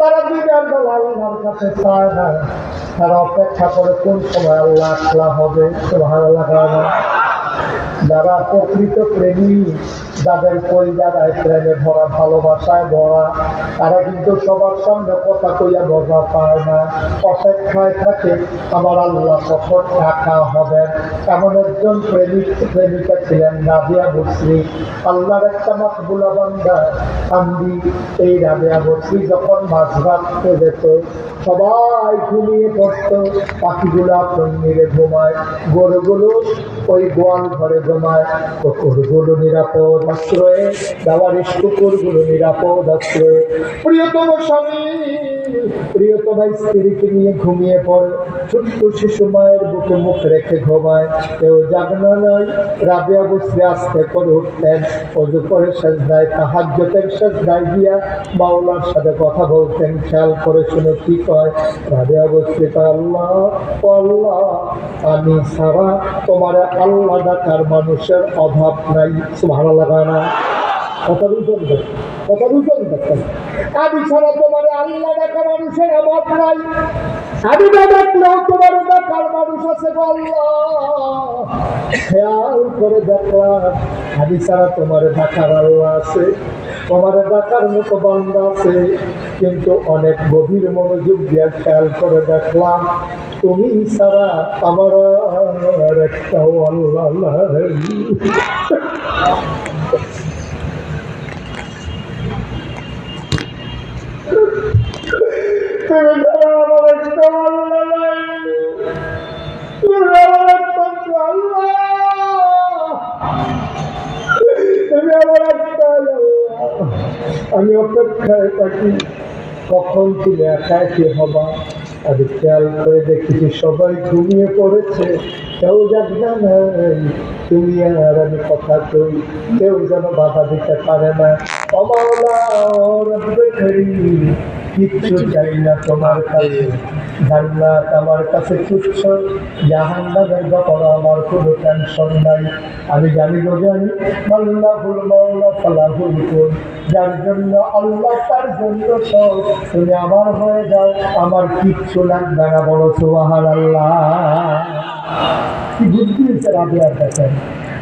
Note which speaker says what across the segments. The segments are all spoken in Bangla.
Speaker 1: তারা দিনের বেলা আল্লাহর কাছে চায় না। তারা অপেক্ষা করে কোন সময় আল্লাহ আল্লাহ হবে? লাগা না? যারা প্রকৃত প্রেমী, যাদের পরিবারায় প্রেমে ভরা ভালোবাসায় ভরা, তারা কিন্তু সবার সামনে কথা কইয়া মজা পায় না। অপেক্ষায় থাকে, আমার আল্লাহ কখন টাকা হবে। এমন একজন প্রেমিক, প্রেমিকা ছিলেন রাবিয়া বসরি আল্লাহর একটা মাকবুলা বান্দা আমি এই রাবিয়া বসরি যখন মাছ রাখতে যেত, সবাই ঘুমিয়ে পড়তো, পাখিগুলো আপন মেরে ঘুমায়। গরুগুলো ওই গোয়াল ঘরে জমায় কুকুরগুলো নিরাপদ আশ্রয়ে দাওয়ারিস কুকুরগুলো নিরাপদ আশ্রয়ে। প্রিয়তম স্বামী প্রিয়তম স্ত্রীকে নিয়ে ঘুমিয়ে পড়ে। ছোট্ট শিশু মায়ের বুকে মুখ রেখে ঘুমায়। কেউ জাগনা নয় রাবিয়া বসরে আস্তে করে উঠতেন। অজু করে সেজদায় তাহাজ্যতের সেজদায় গিয়া মাওলার সাথে কথা বলতেন। খেয়াল করে শুনে কি কয়? রাবিয়া বসরে আল্লাহ আল্লাহ, আমি সারা তোমার আল্লাহ ডাকার মানুষের অভাব নাই। ভালো লাগা না। কথা বুঝলেন তো? কথা বুঝলেন তো? আমি ছাড়া তোমার আল্লাহ ডাকা মানুষের অভাব নাই। আমি না ডাকলেও তোমার ডাকার মানুষ আছে খেয়াল করে দেখলাম আমি ছাড়া তোমার ডাকার আল্লাহ আছে, তোমার ডাকার মতো বান্দা আছে। কিন্তু অনেক গভীর মনোযোগ দিয়ে খেয়াল করে দেখলাম, তুমি ছাড়া আমার একটাও আল্লাহ তুমি আমি অপেক্ষায় থাকি, কখন তুমি একা কি হবা? আমি খেয়াল করে দেখেছি সবাই ঘুমিয়ে পড়েছে। কেউ জানা নাই তুমি আর আমি কথা কই। কেউ যেন বাধা দিতে পারে না। অমাওলা কিচ্ছু চাই না তোমার কাছে জান্নাত আমার কাছে তুচ্ছ। জাহান্নামের ব্যাপারে আমার কোনো টেনশন নাই। আমি জানি গো জানি আল্লাহুল মাওলা ফালাহুল কুন যার জন্য আল্লাহ তার জন্য সব। তুমি আমার হয়ে যাও আমার কিচ্ছু লাগবে না বলো সুবাহান আল্লাহ কি বুদ্ধি হয়েছে রাবিয়ার দেখেন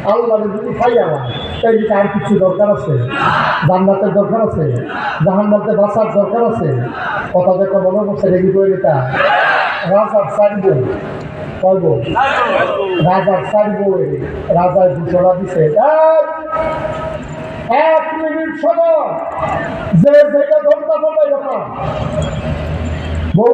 Speaker 1: আল্লাহ যদি খাই আমার তাই আর কিছু দরকার আছে? জান্নাতের দরকার আছে? জাহান্নাতে বাঁচার দরকার আছে? কথা দেখো মনে করছে রেডি করে এটা রাজার সারিব কইব রাজার সারিব রাজার ঘোষণা দিছে "এই, এক মিনিট সময়। যে যেটা ধরতে